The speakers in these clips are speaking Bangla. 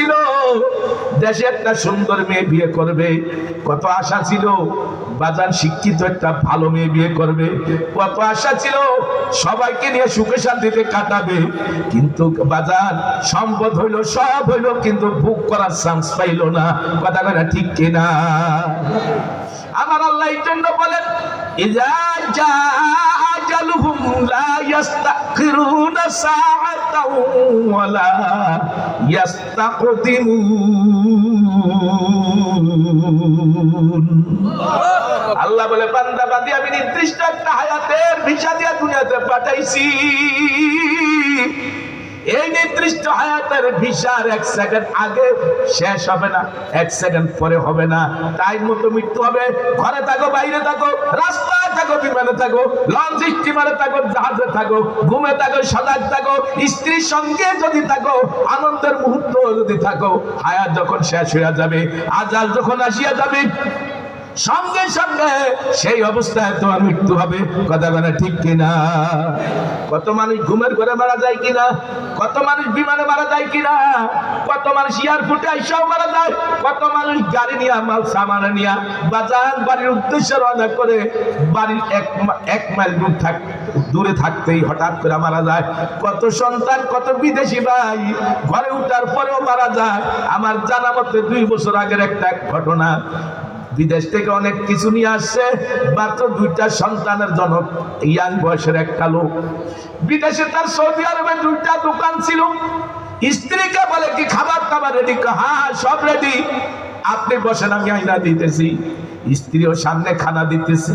ছিল। দেশে একটা সুন্দর মেয়ে বিয়ে করবে। কত আশা ছিল, বাজার শিক্ষিত একটা ভালো মেয়ে বিয়ে করবে। কত আশা ছিল, সবাইকে নিয়ে সুখে শান্তিতে কাটাবে। কিন্তু বাজার সম্পদ হইল, সব হইল, কিন্তু বুক করার চান্স পাইলো না। কথা কথা ঠিক কিনা? আমার আল্লাহ এই জন্য বলেন, ইজা জা আজালুহুম লা ইস্তাখিরুনা সাআতাও আল্লাহ বলে বান্দি আমি নির্দিষ্ট একটা হায়াতের ভিসা দিয়ে দুনিয়াতে পাঠাইছি। এই নির্দিষ্ট হায়াতের ভিসার এক সেকেন্ড আগে শেষ হবে না, এক সেকেন্ড পরে হবে না। টাইম মতো মৃত্যু হবে। ঘরে থাকো, বাইরে থাকো, রাস্তায় থাকো, বিমানে থাকো, লঞ্চ, স্টিমারে থাকো, জাহাজে থাকো, ঘুমে থাকো, সজাগ থাকো, স্ত্রীর সঙ্গে যদি থাকো, আনন্দের মুহূর্ত যদি থাকো, হায়াত যখন শেষ হয়ে যাবে, আজাল যখন আসিয়া যাবে সঙ্গে সঙ্গে সেই অবস্থায় তোমার মৃত্যু হবে। কথা বলে ঠিক কিনা? কত মানুষ ঘুমের ঘরে মারা যায় কিনা? কত মানুষ বিমানে মারা যায় কিনা? কত মানুষ এয়ারপোর্টে আইসাও মারা যায়? কত মানুষ গাড়ি নিয়ে, মাল সামান নিয়ে, বাজার বাড়ির উদ্দেশ্যে রওনা করে বাড়ির এক এক মাইল দূর থাক দূরে থাকতেই হঠাৎ করে মারা যায়। কত সন্তান, কত বিদেশি ভাই ঘরে উঠার পরেও মারা যায়। আমার জানা মতে দুই বছর আগের একটা ঘটনা। বিদেশ থেকে অনেক কিছু নিয়ে আসছে, মাত্র দুইটা সন্তানের জনক, ইয়াং বয়সের একটা লোক। বিদেশে তার সৌদি আরবে দুইটা দোকান ছিল। স্ত্রীকে বলে, কি খাবার খাবার রেডি হ্যাঁ সব রেডি আপনি বসেন, আমি আইনা দিতেছি। স্ত্রীও সামনে খানা দিতেছে।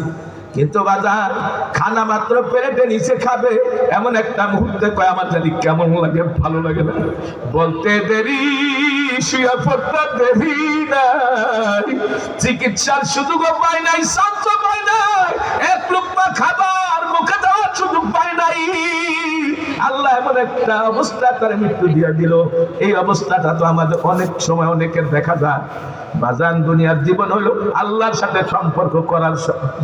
কিন্তু বাজার, খানা মাত্র পেরেটে নিচে খাবে, এমন একটা মুহূর্তে কয়, আমার জানি কেমন লাগে, ভালো লাগে না। বলতে দেরি, শুয়ে পড়তে দেরি নাই চিকিৎসার সুযোগও পায় নাই শান্ত পাই নাই। এক লুকমা খাবার মুখে দেওয়ার সুযোগ পায় নাই। আল্লাহ এমন একটা অবস্থা তার মৃত্যু দিয়ে দিল। এই অবস্থাটা তো আমাদের অনেক সময় অনেকের দেখা যায়। বাজান দুনিয়ার জীবন হলো আল্লাহর সাথে সম্পর্ক করার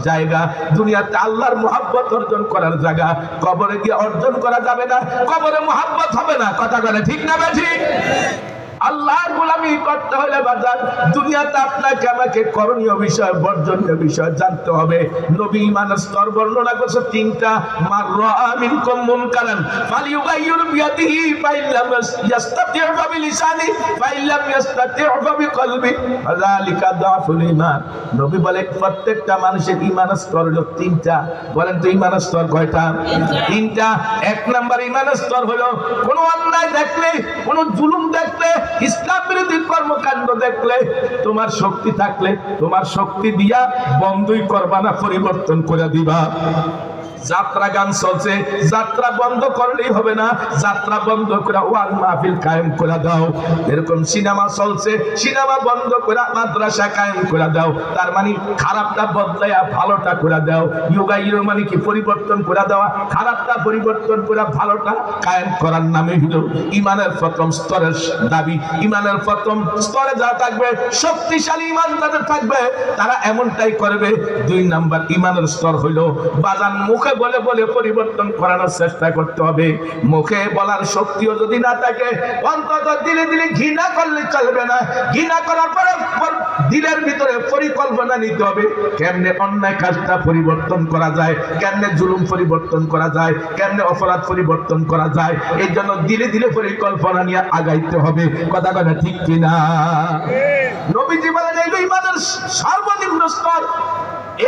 জায়গা। দুনিয়াতে আল্লাহর মোহাব্বত অর্জন করার জায়গা। কবরে গিয়ে অর্জন করা যাবে না, কবরে মোহাব্বত হবে না। কথা বলে ঠিক না ঠিক? আল্লাহর গোলামি করতে হলে বাজার, দুনিয়াতে আপনাকে আমাকে করণীয় বিষয়, বর্জনীয় বিষয় জানতে হবে। নবী ইমানের স্তর বর্ণনা করছে তিনটা, মার আমিন কম মন কারণ ফালিউগাইয়ুর বিয়াদিহি ফাইল্লাম ইয়াস্তাতিউ বিলিসানি ফাইল্লাম ইয়াস্তাতিউ বিকলবি ফাযালিকা দাফুল ঈমান। নবী বলে, প্রত্যেকটা মানুষের ইমানের স্তর হলো তিনটা। বলেন তো ইমানের স্তর কয়টা? তিনটা। এক নাম্বার ইমানের স্তর হলো কোন অন্যায় দেখলে, কোন জুলুম দেখলে যাত্রা গান যাত্রা বন্ধ করলেই হবে না, যাত্রা বন্ধ করে সিনেমা চলছে, সিনেমা বন্ধ করে মাদ্রাসা কায়েম করে দাও। তার মানে খারাপটা ভালোটা করে দাও। মানে কি পরিবর্তন করে দেওয়া? খারাপটা পরিবর্তন করে ভালোটা কায়েম করার নামে হলো ইমানের প্রথম স্তরের দাবি। ইমানের প্রথম স্তরে যা থাকবে, শক্তিশালী ইমান তাদের থাকবে, তারা এমনটাই করবে। দুই নাম্বার ইমানের স্তর হইল, বাজান মুখে বলে বলে পরিবর্তন করানোর চেষ্টা করতে হবে। মুখে বলার শক্তিও যদি না থাকে, অন্তত দিলে দিলে ঘৃণা করলে চলবে না। ঘৃণা করার পরে পর- দিলের ভিতরে পরিকল্পনা নিতে হবে। কেমনে অন্যায় কাজটা পরিবর্তন করা যায় কেমনে জুলুম পরিবর্তন করা যায় কেমনে অপরাধ পরিবর্তন করা যায় এই জন্য দিলে দিলে পরিকল্পনা নিয়ে আগাইতে হবে। কথা কথা ঠিক কিনা? নবীজি বলেন এই ইমানের সর্ব